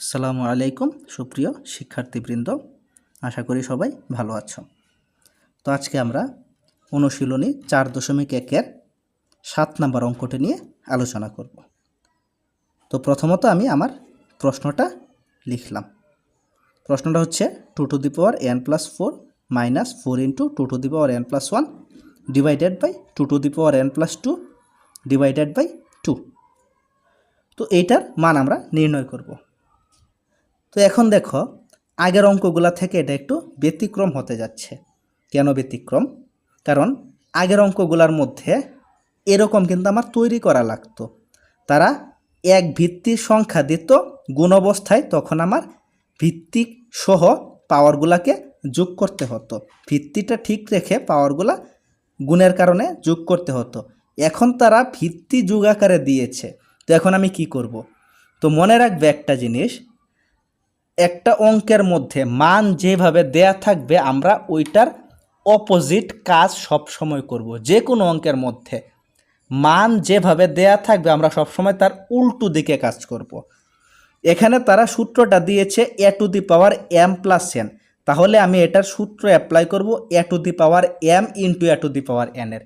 আসসালামু আলাইকুম, সুপ্রিয় শিক্ষার্থীবৃন্দ। আশা করি সবাই ভালো আছো। তো আজকে আমরা অনুশীলনী চার দশমিক একের সাত নম্বর অঙ্কটি নিয়ে আলোচনা করব। তো প্রথমত আমি আমার প্রশ্নটা লিখলাম। প্রশ্নটা হচ্ছে two to the power n plus four minus four into two to the power n plus one divided by two to the power n plus two divided by two. তো এইটার মান আমরা নির্ণয় করব। তো এখন দেখো, আগের অঙ্কগুলা থেকে এটা একটু ব্যতিক্রম হতে যাচ্ছে। কেন ব্যতিক্রম? কারণ আগের অঙ্কগুলার মধ্যে এরকম কিন্তু আমার তৈরি করা লাগতো। তারা এক ভিত্তির সংখ্যা দিত, গুণ অবস্থায় তখন আমার ভিত্তিক সহ পাওয়ারগুলাকে যোগ করতে হতো। ভিত্তিটা ঠিক রেখে পাওয়ারগুলা গুণের কারণে যোগ করতে হতো। এখন তারা ভিত্তি যুগ আকারে দিয়েছে। তো এখন আমি কি করব? তো মনে রাখবে একটা জিনিস একটা অঙ্কের মধ্যে মান যেভাবে দেয়া থাকবে, আমরা ওইটার অপোজিট কাজ সব সময় করব। যে কোনো অঙ্কের মধ্যে মান যেভাবে দেয়া থাকবে, আমরা সব সময় তার উল্টো দিকে কাজ করব। এখানে তারা সূত্রটা দিয়েছে a to the power m plus n তাহলে আমি এটার সূত্র অ্যাপ্লাই করব a to the power m into a to the power n এর।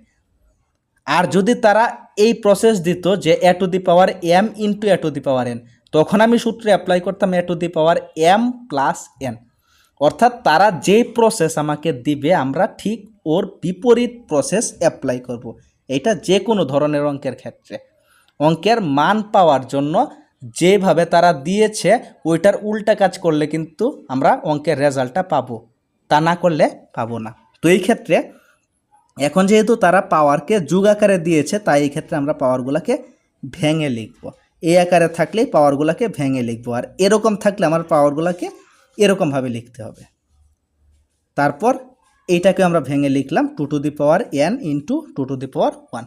আর যদি তারা এই প্রসেস দিত যে a to the power m into a to the power n তখন আমি সূত্রে অ্যাপ্লাই করতাম a to the power m plus n অর্থাৎ তারা যেই প্রসেস আমাকে দিবে, আমরা ঠিক ওর বিপরীত প্রসেস অ্যাপ্লাই করব। এটা যে কোনো ধরনের অঙ্কের ক্ষেত্রে। অঙ্কের মান পাওয়ার জন্য যেভাবে তারা দিয়েছে, ওইটার উল্টা কাজ করলে কিন্তু আমরা অঙ্কের রেজাল্টটা পাবো। তা না করলে পাবো না। তো এই ক্ষেত্রে এখন যেহেতু তারা পাওয়ারকে যুগ আকারে দিয়েছে, তাই এই ক্ষেত্রে আমরা পাওয়ারগুলোকে ভেঙে লিখব। এই আকারে থাকলেই পাওয়ারগুলোকে ভেঙে লিখব। আর এরকম থাকলে আমার পাওয়ারগুলোকে এরকমভাবে লিখতে হবে। তারপর এইটাকে আমরা ভেঙে লিখলাম two to the power n into two to the power one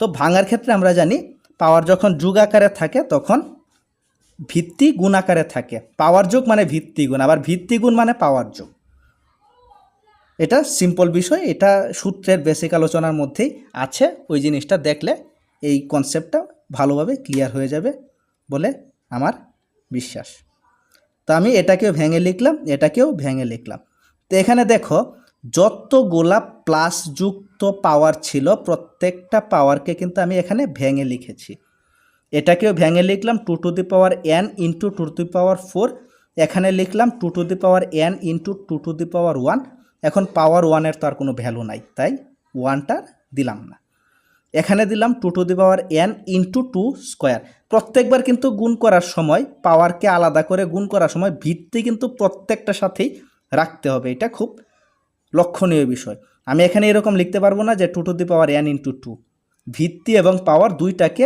তো ভাঙার ক্ষেত্রে আমরা জানি পাওয়ার যখন যুগ আকারে থাকে তখন ভিত্তি গুণ আকারে থাকে। পাওয়ার যোগ মানে ভিত্তি গুণ, আবার ভিত্তি গুণ মানে পাওয়ার যোগ। এটা সিম্পল বিষয়, এটা সূত্রের বেসিক আলোচনার মধ্যেই আছে। ওই জিনিসটা দেখলে এই কনসেপ্টটা ভালোভাবে ক্লিয়ার হয়ে যাবে বলে আমার বিশ্বাস। তো আমি এটাকেও ভেঙে লিখলাম, এটাকেও ভেঙে লিখলাম। তো এখানে দেখো যতগুলা প্লাস যুক্ত পাওয়ার ছিল, প্রত্যেকটা পাওয়ারকে কিন্তু আমি এখানে ভেঙে লিখেছি। এটাকেও ভেঙে লিখলাম two to the power n into two to the power four এখানে লিখলাম two to the power n into two to the power one এখন পাওয়ার ওয়ানের তো আর কোনো ভ্যালু নাই, তাই ওয়ানটা দিলাম না। এখানে দিলাম two to the power n into two square প্রত্যেকবার কিন্তু গুণ করার সময় পাওয়ারকে আলাদা করে গুণ করার সময় ভিত্তি কিন্তু প্রত্যেকটা সাথেই রাখতে হবে। এটা খুব লক্ষণীয় বিষয়। আমি এখানে এরকম লিখতে পারব না যে two to the power n into two ভিত্তি এবং পাওয়ার দুইটাকে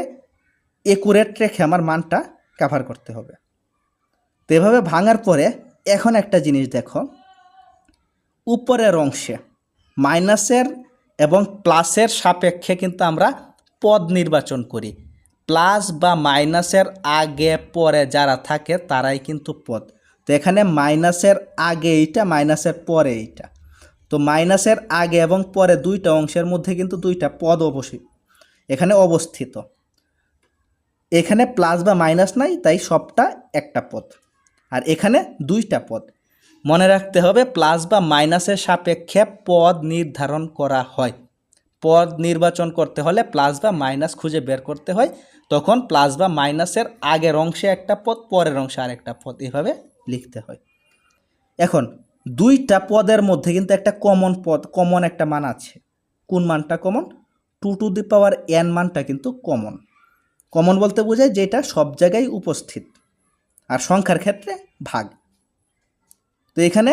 একুরেট রেখে আমার মানটা কাভার করতে হবে। তো এভাবে ভাঙার পরে এখন একটা জিনিস দেখো। উপরের অংশে মাইনাসের এবং প্লাসের সাপেক্ষে কিন্তু আমরা পদ নির্বাচন করি। প্লাস বা মাইনাসের আগে, পরে যারা থাকে তারাই কিন্তু পদ। তো এখানে মাইনাসের আগে এইটা, মাইনাসের পরে এইটা। তো মাইনাসের আগে এবং পরে দুইটা অংশের মধ্যে কিন্তু দুইটা পদ অবশ্যই এখানে অবস্থিত। এখানে প্লাস বা মাইনাস নাই, তাই সবটা একটা পদ। আর এখানে দুইটা পদ। মনে রাখতে হবে, প্লাস বা মাইনাসের সাপেক্ষে পদ নির্ধারণ করা হয়। পদ নির্বাচন করতে হলে প্লাস বা মাইনাস খুঁজে বের করতে হয়। তখন প্লাস বা মাইনাসের আগের অংশে একটা পদ, পরের অংশে আরেকটা পদ, এভাবে লিখতে হয়। এখন, দুইটা পদের মধ্যে কিন্তু একটা কমন পদ কমন একটা মান আছে। কোন মানটা common two to the power n মানটা কিন্তু কমন কমন বলতে বোঝায় যেটা সব জায়গায় উপস্থিত। আর সংখ্যার ক্ষেত্রে ভাগ। তো এখানে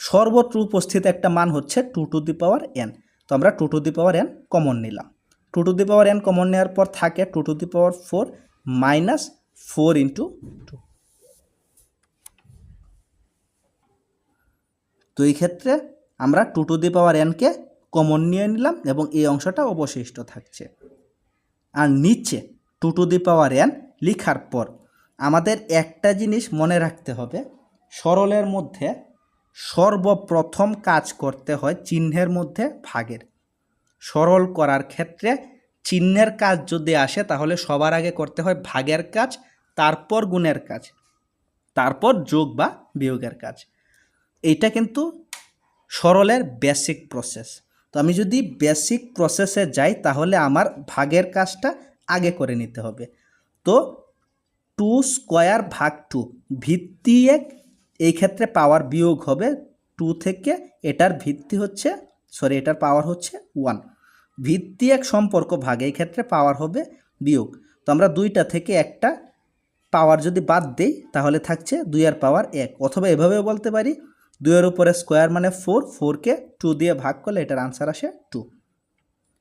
সর্বত্র উপস্থিত একটা মান হচ্ছে two to the power n. তো আমরা two to the power n common নিলাম। Two to the power n common নেওয়ার পর থাকে two to the power four minus four into two. তো এই ক্ষেত্রে আমরা টু টু দি পাওয়ার এনকে কমন নিয়ে নিলাম এবং এই অংশটা অবশিষ্ট থাকছে। আর নিচে two to the power n লিখার পর আমাদের একটা জিনিস মনে রাখতে হবে। সরলের মধ্যে সর্বপ্রথম কাজ করতে হয় চিহ্নের মধ্যে ভাগের। সরল করার ক্ষেত্রে চিহ্নের কাজ যদি আসে, তাহলে সবার আগে করতে হয় ভাগের কাজ, তারপর গুণের কাজ, তারপর যোগ বা বিয়োগের কাজ। এইটা কিন্তু সরলের বেসিক প্রসেস তো আমি যদি বেসিক প্রসেসে যাই, তাহলে আমার ভাগের কাজটা আগে করে নিতে হবে। তো টু স্কোয়ার ভাগ টু ভিত্তি এক এই ক্ষেত্রে পাওয়ার বিয়োগ হবে টু থেকে, এটার ভিত্তি হচ্ছে সরি এটার পাওয়ার হচ্ছে ওয়ান ভিত্তি এক সম্পর্ক ভাগ, এই ক্ষেত্রে পাওয়ার হবে বিয়োগ। তো আমরা দুইটা থেকে একটা পাওয়ার যদি বাদ দেই, তাহলে থাকছে দুইয়ের পাওয়ার এক। অথবা এভাবেও বলতে পারি, দুইয়ের উপরে স্কোয়ার মানে ফোর ফোরকে টু দিয়ে ভাগ করলে এটার আনসার আসে টু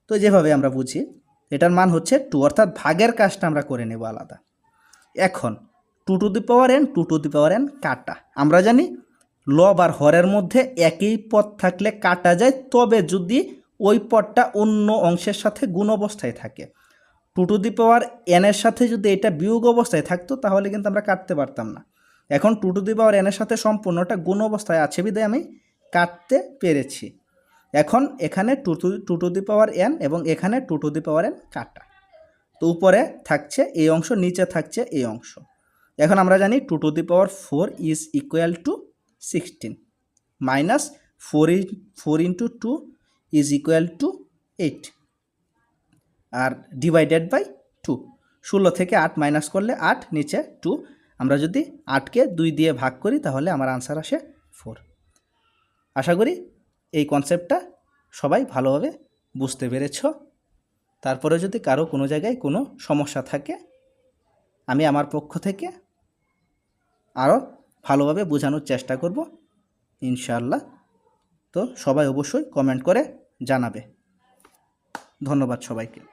তো যেভাবে আমরা বুঝি, এটার মান হচ্ছে টু অর্থাৎ ভাগের কাজটা আমরা করে নেব আলাদা। এখন two to the power n two to the power n কাটা। আমরা জানি লব আর হরের মধ্যে একই পদ থাকলে কাটা যায়, তবে যদি ওই পদটা অন্য অংশের সাথে গুণ অবস্থায় থাকে। টু টু দি পাওয়ার এনের সাথে যদি এটা বিয়োগ অবস্থায় থাকতো, তাহলে কিন্তু আমরা কাটতে পারতাম না। এখন টু টু দি পাওয়ার এনের সাথে সম্পূর্ণটা গুণ অবস্থায় আছে বিধায় আমি কাটতে পেরেছি। এখন এখানে two two two to the power n এবং এখানে two to the power n কাটা। তো উপরে থাকছে এই অংশ, নিচে থাকছে এই অংশ। এখন আমরা জানি two to the power four is equal to sixteen minus four in four into two is equal to eight R divided by two ষোলো থেকে আট মাইনাস করলে আট, নিচে টু আমরা যদি আটকে দুই দিয়ে ভাগ করি তাহলে আমার আনসার আসে ফোর আশা করি এই কনসেপ্টটা সবাই ভালোভাবে বুঝতে পেরেছ। তারপরে যদি কারও কোনো জায়গায় কোনো সমস্যা থাকে, আমি আমার পক্ষ থেকে আরও ভালোভাবে বোঝানোর চেষ্টা করব ইনশাল্লাহ তো সবাই অবশ্যই কমেন্ট করে জানাবে। ধন্যবাদ সবাইকে।